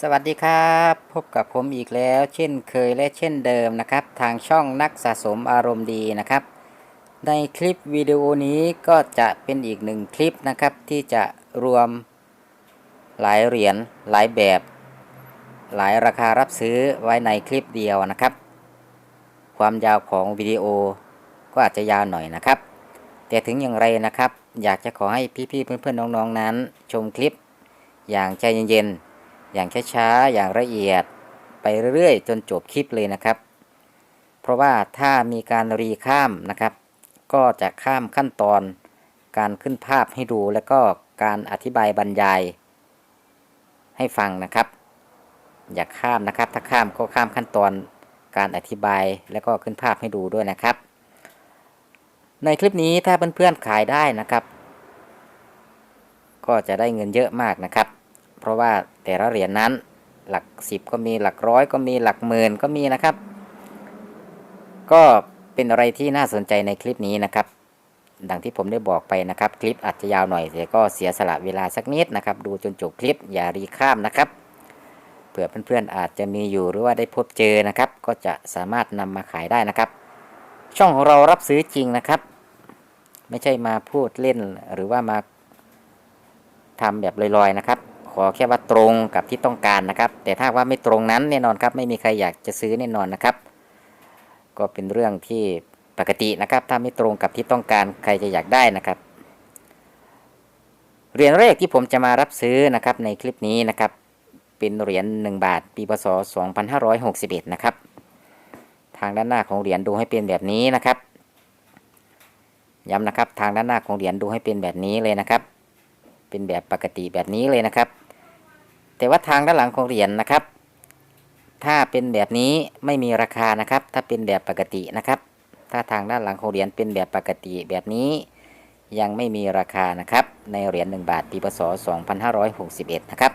สวัสดีครับ พบกับผมอีกแล้ว เช่นเคยและเช่นเดิมนะครับ ทางช่องนักสะสมอารมณ์ดีนะครับ ในคลิปวิดีโอนี้ก็จะเป็นอีกหนึ่งคลิปนะครับ ที่จะรวมหลายเหรียญหลายแบบ หลายราคารับซื้อไว้ในคลิปเดียวนะครับ ความยาวของวิดีโอก็อาจจะยาวหน่อยนะครับ แต่ถึงอย่างไรนะครับ อยากจะขอให้พี่ๆเพื่อนๆน้องๆนั้น ชมคลิปอย่างใจเย็นๆ อย่างช้าๆอย่างละเอียดไปเรื่อยๆ จนจบคลิปเลยนะครับ เพราะว่าถ้ามีการรีข้ามนะครับ ก็จะข้ามขั้นตอนการขึ้นภาพให้ดูแล้วก็การอธิบายบรรยาย ให้ฟังนะครับ อย่าข้ามนะครับ ถ้าข้ามก็ข้ามขั้นตอนการอธิบายแล้วก็ขึ้นภาพให้ดูด้วยนะครับ ในคลิปนี้ถ้าเพื่อนๆขายได้นะครับ ก็จะได้เงินเยอะมากนะครับ เพราะว่าแต่ละเหรียญนั้นหลักสิบก็มีหลักร้อยก็มีหลักหมื่นก็มีนะครับ ก็เป็นอะไรที่น่าสนใจในคลิปนี้นะครับ ดังที่ผมได้บอกไปนะครับ คลิปอาจจะยาวหน่อยแต่ก็เสียสละเวลาสักนิดนะครับ ดูจนจบคลิปอย่ารีข้ามนะครับเผื่อเพื่อนๆอาจจะมีอยู่หรือว่าได้พบเจอนะครับ ก็จะสามารถนำมาขายได้นะครับ ช่องของเรารับซื้อจริงนะครับ ไม่ใช่มาพูดเล่นหรือว่ามาทำแบบลอยๆนะครับ ขอแค่ว่าตรงกับที่ต้องการนะครับ แต่ถ้าว่าไม่ตรงนั้นแน่นอนครับไม่มีใครอยากจะซื้อแน่นอนนะครับ ก็เป็นเรื่องที่ปกตินะครับ ถ้าไม่ตรงกับที่ต้องการใครจะอยากได้นะครับเหรียญแรกที่ผมจะมารับซื้อนะครับในคลิปนี้นะครับ เป็นเหรียญ1บาท ปีพศ 2561 นะครับ ทางด้านหน้าของเหรียญดูให้เป็นแบบนี้นะครับย้ำนะครับทางด้านหน้าของเหรียญดูให้เป็นแบบนี้เลยนะครับ เป็นแบบปกติแบบนี้เลยนะครับ แต่ว่าทางด้านหลังของเหรียญนะครับ ถ้าเป็นแบบนี้ไม่มีราคานะครับ ถ้าเป็นแบบปกตินะครับ ถ้าทางด้านหลังของเหรียญเป็นแบบปกติแบบนี้ยังไม่มีราคานะครับ ในเหรียญ1บาทปีพศ2561 นะครับ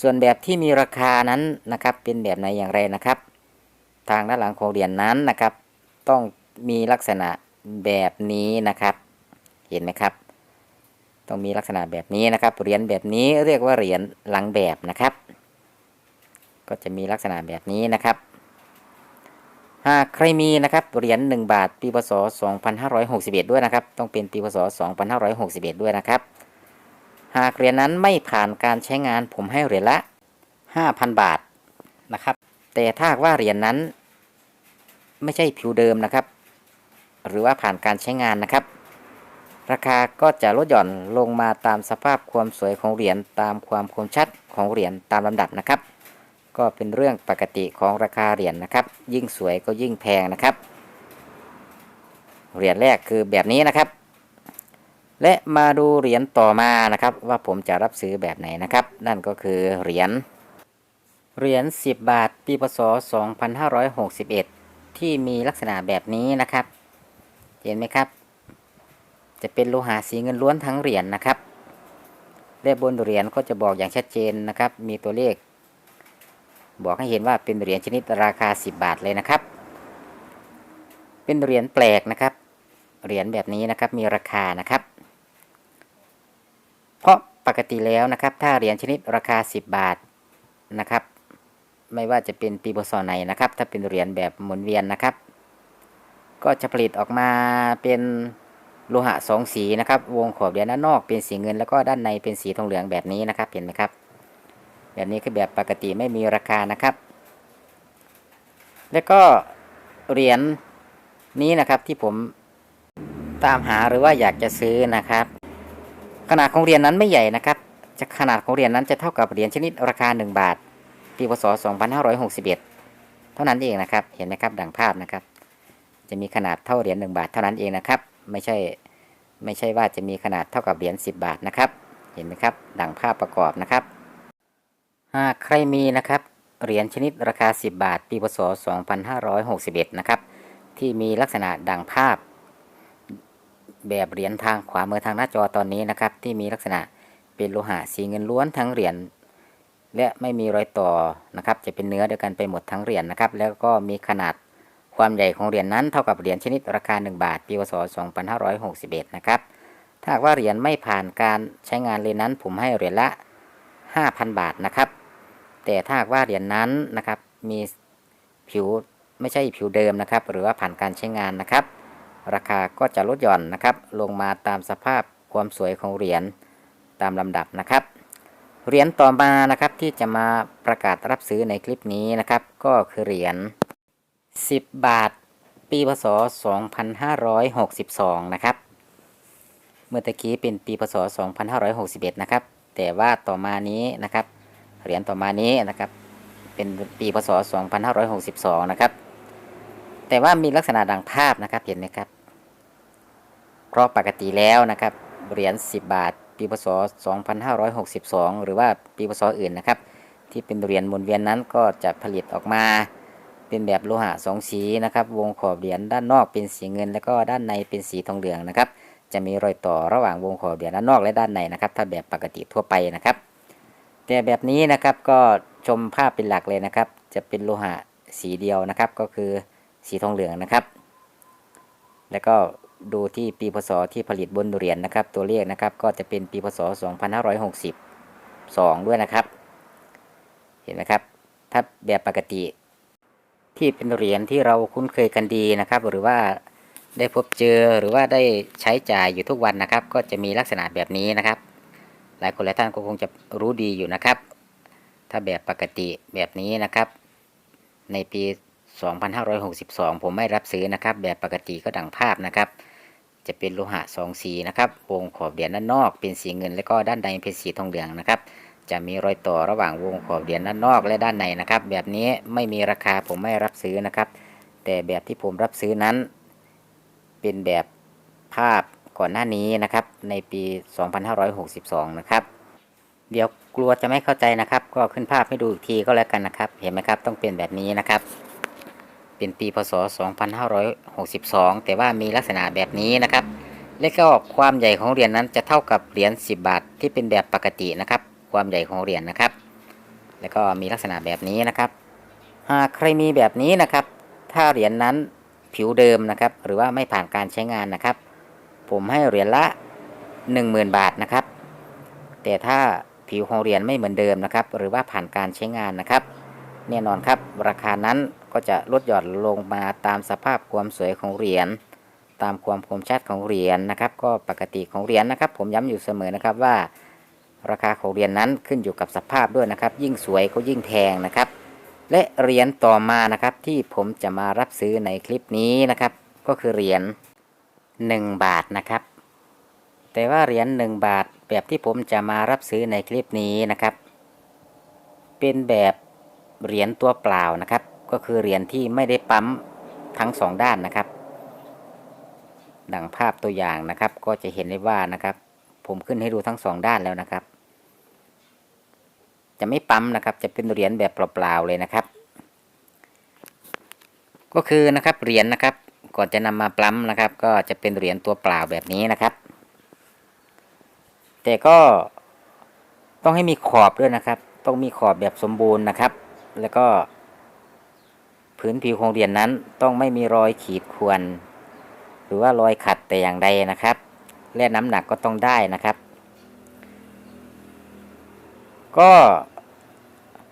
ส่วนแบบที่มีราคานั้นนะครับเป็นแบบไหนอย่างไรนะครับ ทางด้านหลังของเหรียญนั้นนะครับ ต้องมีลักษณะแบบนี้นะครับ เห็นไหมครับ ต้องมีลักษณะแบบนี้นะครับเหรียญแบบนี้เรียกว่าเหรียญหลังแบบนะครับ ก็จะมีลักษณะแบบนี้นะครับ หากใครมีนะครับเหรียญ1บาทปีพศ2561 ด้วยนะครับ ต้องเป็นปีพศ2561 ด้วยนะครับ หากเหรียญนั้นไม่ผ่านการใช้งานผมให้เหรียญละ 5,000 บาทนะครับ แต่ถ้าว่าเหรียญนั้น ไม่ใช่ผิวเดิมนะครับ หรือว่าผ่านการใช้งานนะครับ ราคาก็จะลดหย่อนลงมาตามสภาพความสวยของเหรียญตามความคมชัดของเหรียญตามลำดับนะครับ ก็เป็นเรื่องปกติของราคาเหรียญนะครับ ยิ่งสวยก็ยิ่งแพงนะครับ เหรียญแรกคือแบบนี้นะครับ และมาดูเหรียญต่อมานะครับ ว่าผมจะรับซื้อแบบไหนนะครับ นั่นก็คือเหรียญเหรียญ10 บาท ปีพศ 2561 ที่มีลักษณะแบบนี้นะครับ เห็นไหมครับ จะเป็นโลหะสีเงินล้วนทั้งเหรียญนะครับ และบนเหรียญก็จะบอกอย่างชัดเจนนะครับ มีตัวเลข บอกให้เห็นว่าเป็นเหรียญชนิดราคา 10 บาทเลยนะครับ เป็นเหรียญแปลกนะครับ เหรียญแบบนี้นะครับมีราคานะครับ เพราะปกติแล้วนะครับ ถ้าเหรียญชนิดราคา 10 บาทนะครับ ไม่ว่าจะเป็นปีพศไหนนะครับ ถ้าเป็นเหรียญแบบหมุนเวียนนะครับ ก็จะผลิตออกมาเป็น โลหะสองสีนะครับ วงขอบเหรียญด้านนอกเป็นสีเงินแล้วก็ด้านในเป็นสีทองเหลืองแบบนี้นะครับ เห็นไหมครับ แบบนี้คือแบบปกติไม่มีราคานะครับ แล้วก็เหรียญนี้นะครับที่ผมตามหาหรือว่าอยากจะซื้อนะครับ ขนาดของเหรียญนั้นไม่ใหญ่นะครับ จะขนาดของเหรียญนั้นจะเท่ากับเหรียญชนิดราคา 1 บาท ปีพศ 2561 เท่านั้นเองนะครับ เห็นไหมครับดังภาพนะครับ จะมีขนาดเท่าเหรียญ1บาทเท่านั้นเองนะครับ ไม่ใช่ไม่ใช่ว่าจะมีขนาดเท่ากับเหรียญ10 บาทนะครับ เห็นไหมครับ ดังภาพประกอบนะครับ หากใครมีนะครับเหรียญชนิดราคา 10 บาท ปีพศ 2561 นะครับ ที่มีลักษณะดังภาพ แบบเหรียญทางขวามือทางหน้าจอตอนนี้นะครับ ที่มีลักษณะเป็นโลหะสีเงินล้วนทั้งเหรียญและไม่มีรอยต่อนะครับ จะเป็นเนื้อเดียวกันไปหมดทั้งเหรียญนะครับ แล้วก็มีขนาด ความใหญ่ของเหรียญนั้นเท่ากับเหรียญชนิดราคา 1 บาท ปีพศ 2561 นะครับ ถ้าหากว่าเหรียญไม่ผ่านการใช้งานเลยนั้น ผมให้เหรียญละ 5,000 บาทนะครับ แต่ถ้าหากว่าเหรียญนั้นนะครับ มีผิวไม่ใช่ผิวเดิมนะครับ หรือว่าผ่านการใช้งานนะครับ ราคาก็จะลดหย่อนนะครับ ลงมาตามสภาพความสวยของเหรียญตามลำดับนะครับ เหรียญต่อมานะครับที่จะมาประกาศรับซื้อในคลิปนี้นะครับ ก็คือเหรียญ 10 บาท ปีพศ 2562 นะครับ เมื่อตะกี้เป็นปีพศ 2561 นะครับ แต่ว่าต่อมานี้นะครับ เหรียญต่อมานี้นะครับ เป็นปีพศ 2562 นะครับ แต่ว่ามีลักษณะดังภาพนะครับ เห็นไหมครับ เพราะปกติแล้วนะครับ เหรียญ 10 บาท ปีพศ 2562 หรือว่าปีพศอื่นนะครับ ที่เป็นเหรียญหมุนเวียนนั้นก็จะผลิตออกมา เป็นแบบโลหะสองสีนะครับ วงขอบเหรียญด้านนอกเป็นสีเงิน แล้วก็ด้านในเป็นสีทองเหลืองนะครับ จะมีรอยต่อระหว่างวงขอบเหรียญด้านนอกและด้านในนะครับ ถ้าแบบปกติทั่วไปนะครับ แต่แบบนี้นะครับก็ชมภาพเป็นหลักเลยนะครับ จะเป็นโลหะสีเดียวนะครับ ก็คือสีทองเหลืองนะครับ แล้วก็ดูที่ปีพศที่ผลิตบนเหรียญนะครับ ตัวเลขนะครับก็จะเป็นปีพศ 2562 ด้วยนะครับ เห็นไหมครับ ถ้าแบบปกติ ที่เป็นเหรียญที่เราคุ้นเคยกันดีนะครับ หรือว่าได้พบเจอหรือว่าได้ใช้จ่ายอยู่ทุกวันนะครับ ก็จะมีลักษณะแบบนี้นะครับ หลายคนหลายท่านก็คงจะรู้ดีอยู่นะครับ ถ้าแบบปกติแบบนี้นะครับ ในปี 2562 ผมไม่รับซื้อนะครับ แบบปกติก็ดังภาพนะครับ จะเป็นโลหะสองสีนะครับวงขอบเหรียญด้านนอกเป็นสีเงิน แล้วก็ด้านในเป็นสีทองเหลืองนะครับ จะมีรอยต่อระหว่างวงขอบเหรียญด้านนอกและด้านในนะครับ แบบนี้ไม่มีราคาผมไม่รับซื้อนะครับ แต่แบบที่ผมรับซื้อนั้น เป็นแบบภาพก่อนหน้านี้นะครับ ในปี 2562 นะครับ เดี๋ยวกลัวจะไม่เข้าใจนะครับ ก็ขึ้นภาพให้ดูอีกทีก็แล้วกันนะครับ เห็นไหมครับต้องเป็นแบบนี้นะครับ เป็นปีพศ 2562 แต่ว่ามีลักษณะแบบนี้นะครับ และก็ความใหญ่ของเหรียญนั้นจะเท่ากับเหรียญ10 บาทที่เป็นแบบปกตินะครับ ความใหญ่ของเหรียญนะครับ แล้วก็มีลักษณะแบบนี้นะครับ หากใครมีแบบนี้นะครับ ถ้าเหรียญนั้นผิวเดิมนะครับ หรือว่าไม่ผ่านการใช้งานนะครับ ผมให้เหรียญละ 10,000 บาทนะครับ แต่ถ้าผิวของเหรียญไม่เหมือนเดิมนะครับ หรือว่าผ่านการใช้งานนะครับ แน่นอนครับ ราคานั้นก็จะลดหย่อนลงมาตามสภาพความสวยของเหรียญตามความคมชัดของเหรียญนะครับ ก็ปกติของเหรียญนะครับ ผมย้ำอยู่เสมอนะครับว่า ราคาของเหรียญนั้นขึ้นอยู่กับสภาพด้วยนะครับ ยิ่งสวยก็ยิ่งแพงนะครับ และเหรียญต่อมานะครับที่ผมจะมารับซื้อในคลิปนี้นะครับ ก็คือเหรียญ1 บาทนะครับ แต่ว่าเหรียญ1บาทแบบที่ผมจะมารับซื้อในคลิปนี้นะครับ เป็นแบบเหรียญตัวเปล่านะครับ ก็คือเหรียญที่ไม่ได้ปั๊มทั้งสองด้านนะครับ ดังภาพตัวอย่างนะครับ ก็จะเห็นได้ว่านะครับ ผมขึ้นให้ดูทั้งสองด้านแล้วนะครับ จะไม่ปั๊มนะครับ จะเป็นเหรียญแบบเปล่าๆเลยนะครับ ก็คือนะครับเหรียญนะครับ ก่อนจะนำมาปั๊มนะครับ ก็จะเป็นเหรียญตัวเปล่าแบบนี้นะครับ แต่ก็ต้องให้มีขอบด้วยนะครับ ต้องมีขอบแบบสมบูรณ์นะครับ แล้วก็พื้นผิวของเหรียญนนั้นต้องไม่มีรอยขีดข่วน หรือว่ารอยขัดแต่อย่างใดนะครับและน้ำหนักก็ต้องได้นะครับ ก็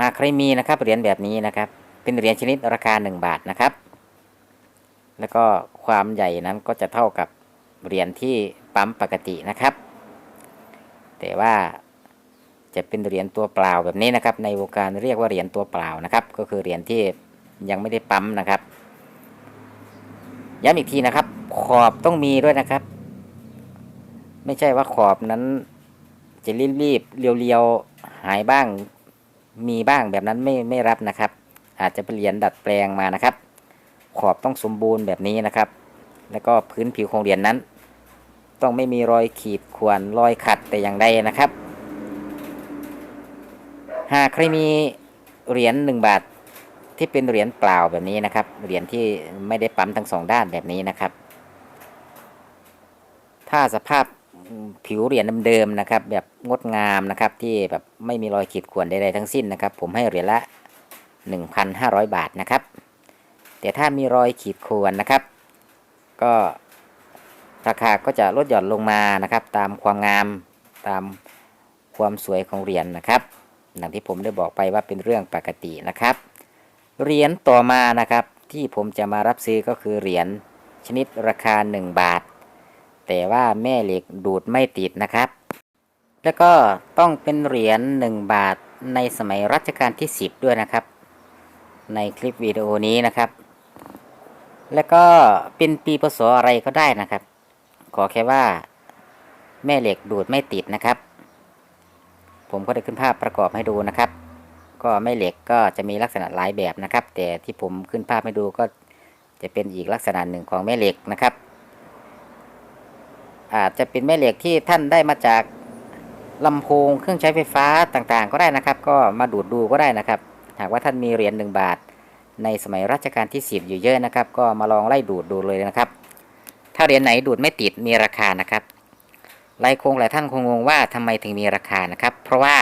หากใครมีนะครับเหรียญแบบนี้นะครับ เป็นเหรียญชนิดราคา 1 บาทนะครับ แล้วก็ความใหญ่นั้นก็จะเท่ากับเหรียญที่ปั๊มปกตินะครับ แต่ว่าจะเป็นเหรียญตัวเปล่าแบบนี้นะครับ ในวงการเรียกว่าเหรียญตัวเปล่านะครับ ก็คือเหรียญที่ยังไม่ได้ปั๊มนะครับย้ำอีกทีนะครับ ขอบต้องมีด้วยนะครับ ไม่ใช่ว่าขอบนั้นจะรีบๆเรียวๆ หายบ้างมีบ้างแบบนั้นไม่ไม่รับนะครับ อาจจะเป็นเหรียญดัดแปลงมานะครับ ขอบต้องสมบูรณ์แบบนี้นะครับ แล้วก็พื้นผิวของเหรียญนั้น ต้องไม่มีรอยขีดข่วนรอยขัดแต่อย่างใดนะครับ หากใครมีเหรียญหนึ่งบาทที่เป็นเหรียญเปล่าแบบนี้นะครับ เหรียญที่ไม่ได้ปั๊มทั้งสองด้านแบบนี้นะครับ ถ้าสภาพ ผิวเหรียญเดิมๆนะครับ แบบงดงามนะครับ ที่แบบไม่มีรอยขีดข่วนใดๆทั้งสิ้นนะครับ ผมให้เหรียญละ 1,500 บาทนะครับ แต่ถ้ามีรอยขีดข่วนนะครับ ก็ราคาก็จะลดหย่อนลงมานะครับ ตามความงามตามความสวยของเหรียญนะครับดังที่ผมได้บอกไปว่าเป็นเรื่องปกตินะครับเหรียญต่อมานะครับ ที่ผมจะมารับซื้อก็คือเหรียญชนิดราคา 1 บาท แต่ว่าแม่เหล็กดูดไม่ติดนะครับ แล้วก็ต้องเป็นเหรียญ1บาทในสมัยรัชกาลที่ 10 ด้วยนะครับ ในคลิปวิดีโอนี้นะครับ แล้วก็เป็นปีพศอะไรก็ได้นะครับ ขอแค่ว่า แม่เหล็กดูดไม่ติดนะครับ ผมก็ได้ขึ้นภาพประกอบให้ดูนะครับก็แม่เหล็กก็จะมีลักษณะหลายแบบนะครับ แต่ที่ผมขึ้นภาพให้ดูก็จะเป็นอีกลักษณะหนึ่งของแม่เหล็กนะครับ อาจจะเป็นแม่เหล็กที่ท่านได้มาจากลำโพงเครื่องใช้ไฟฟ้าต่างๆ ก็ได้นะครับ ก็มาดูดดูก็ได้นะครับ หากว่าท่านมีเหรียญหนึ่งบาท ในสมัยรัชกาลที่ 10 อยู่เยอะนะครับ ก็มาลองไล่ดูดดูเลยนะครับ ถ้าเหรียญไหนดูดไม่ติดมีราคานะครับหลายคงหลายท่านคงงงว่าทำไมถึงมีราคานะครับ เพราะว่า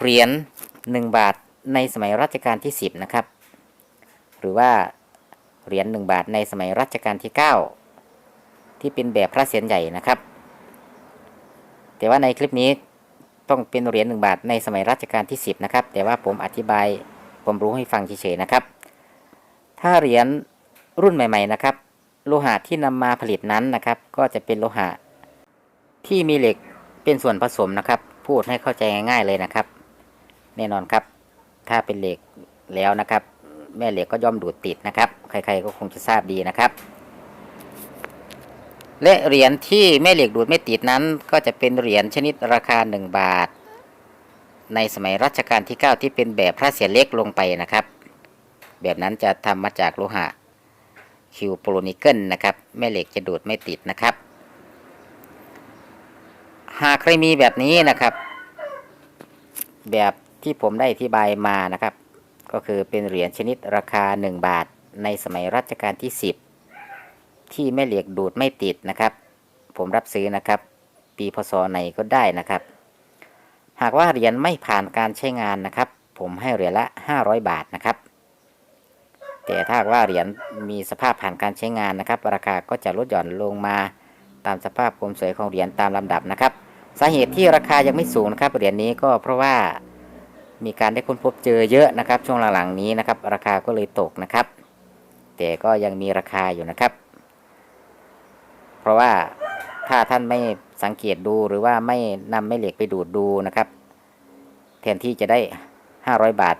เหรียญ1บาทในสมัยรัชกาลที่ 10 นะครับ หรือว่าเหรียญ1บาทในสมัยรัชกาลที่ 9 ที่เป็นแบบพระเศียรใหญ่นะครับ แต่ว่าในคลิปนี้ต้องเป็นเหรียญ1บาทในสมัยรัชกาลที่ 10 นะครับ แต่ว่าผมอธิบายความรู้ให้ฟังเฉยๆนะครับ ถ้าเหรียญรุ่นใหม่ ๆ นะครับ โลหะที่นำมาผลิตนั้นนะครับ ก็จะเป็นโลหะที่มีเหล็กเป็นส่วนผสมนะครับ พูดให้เข้าใจง่ายๆเลยนะครับ แน่นอนครับ ถ้าเป็นเหล็กแล้วนะครับ แม่เหล็กก็ย่อมดูดติดนะครับ ใครๆก็คงจะทราบดีนะครับ และเหรียญที่แม่เหล็กดูดไม่ติดนั้น ก็จะเป็นเหรียญชนิดราคา 1 บาท ในสมัยรัชกาลที่ 9 ที่เป็นแบบพระเศียรเล็กลงไปนะครับ แบบนั้นจะทำมาจากโลหะคิวโปรนิเกิลนะครับแม่เหล็กจะดูดไม่ติดนะครับ หากใครมีแบบนี้นะครับ แบบที่ผมได้อธิบายมานะครับ ก็คือเป็นเหรียญชนิดราคา 1 บาท ในสมัยรัชกาลที่ 10 ที่แม่เหล็กดูดไม่ติดนะครับ ผมรับซื้อนะครับ ปีพศไหนก็ได้นะครับ หากว่าเหรียญไม่ผ่านการใช้งานนะครับ ผมให้เหรียญละ 500 บาทนะครับ แต่ถ้าว่าเหรียญมีสภาพผ่านการใช้งานนะครับ ราคาก็จะลดหย่อนลงมาตามสภาพความสวยของเหรียญตามลำดับนะครับ สาเหตุที่ราคายังไม่สูงนะครับเหรียญนี้ก็เพราะว่ามีการได้ค้นพบเจอเยอะนะครับ ช่วงหลังๆนี้นะครับ ราคาก็เลยตกนะครับ แต่ก็ยังมีราคาอยู่นะครับ เพราะว่าถ้าท่านไม่สังเกตดูหรือว่าไม่นำแม่เหล็กไปดูดดูนะครับ แทนที่จะได้ 500 บาท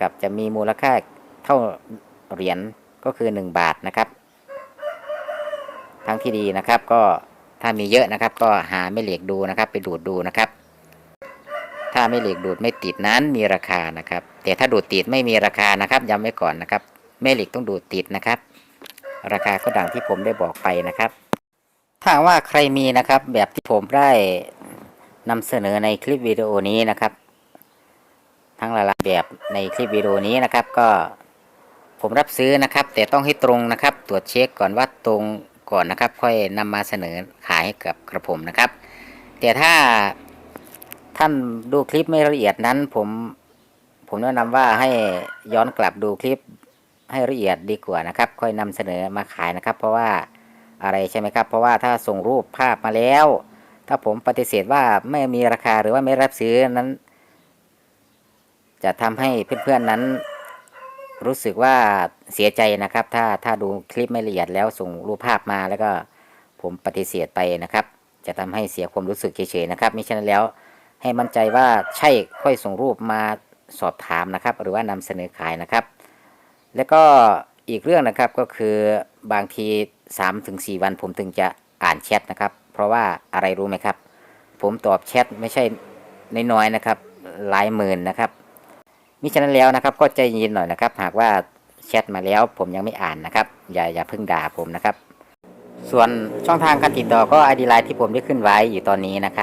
กับจะมีมูลค่าเท่าเหรียญก็คือ 1 บาทนะครับ ทั้งที่ดีนะครับก็ถ้ามีเยอะนะครับ ก็หาแม่เหล็กดูนะครับ ไปดูดดูนะครับ ถ้าแม่เหล็กดูดไม่ติดนั้นมีราคานะครับ แต่ถ้าดูดติดไม่มีราคานะครับย้ำไว้ก่อนนะครับแม่เหล็กต้องดูดติดนะครับ ราคาก็ดังที่ผมได้บอกไปนะครับ ถ้าว่าใครมีนะครับ แบบที่ผมได้นำเสนอในคลิปวิดีโอนี้นะครับ ทั้งหลายแบบในคลิปวิดีโอนี้นะครับ ก็ผมรับซื้อนะครับ แต่ต้องให้ตรงนะครับ ตรวจเช็คก่อนว่าตรงก่อนนะครับ ค่อยนำมาเสนอขายให้กับกระผมนะครับ แต่ถ้าท่านดูคลิปไม่ละเอียดนั้นผมผมแนะนำว่าให้ย้อนกลับดูคลิป ให้ละเอียดดีกว่านะครับ ค่อยนำเสนอมาขายนะครับ เพราะว่าอะไรใช่ไหมครับ เพราะว่าถ้าส่งรูปภาพมาแล้ว ถ้าผมปฏิเสธว่าไม่มีราคาหรือว่าไม่รับซื้อนั้น จะทำให้เพื่อนๆนั้น รู้สึกว่าเสียใจนะครับ ถ้าถ้าดูคลิปไม่ละเอียดแล้วส่งรูปภาพมาแล้วก็ผมปฏิเสธไปนะครับ จะทำให้เสียความรู้สึกเฉยๆนะครับมิฉะนั้นแล้วให้มั่นใจว่าใช่ค่อยส่งรูปมาสอบถามนะครับ หรือว่านำเสนอขายนะครับ แล้วก็อีกเรื่องนะครับก็คือบางที 3-4 วันผมถึงจะอ่านแชทนะครับ เพราะว่าอะไรรู้ไหมครับ ผมตอบแชทไม่ใช่น้อยๆนะครับ หลายหมื่นนะครับมิฉะนั้นแล้วนะครับก็ใจเย็นหน่อยนะครับ หากว่าแชทมาแล้วผมยังไม่อ่านนะครับ อย่าอย่าเพิ่งด่าผมนะครับ ส่วนช่องทางการติดต่อก็ไอดีไลน์ที่ผมได้ขึ้นไว้อยู่ตอนนี้นะครับ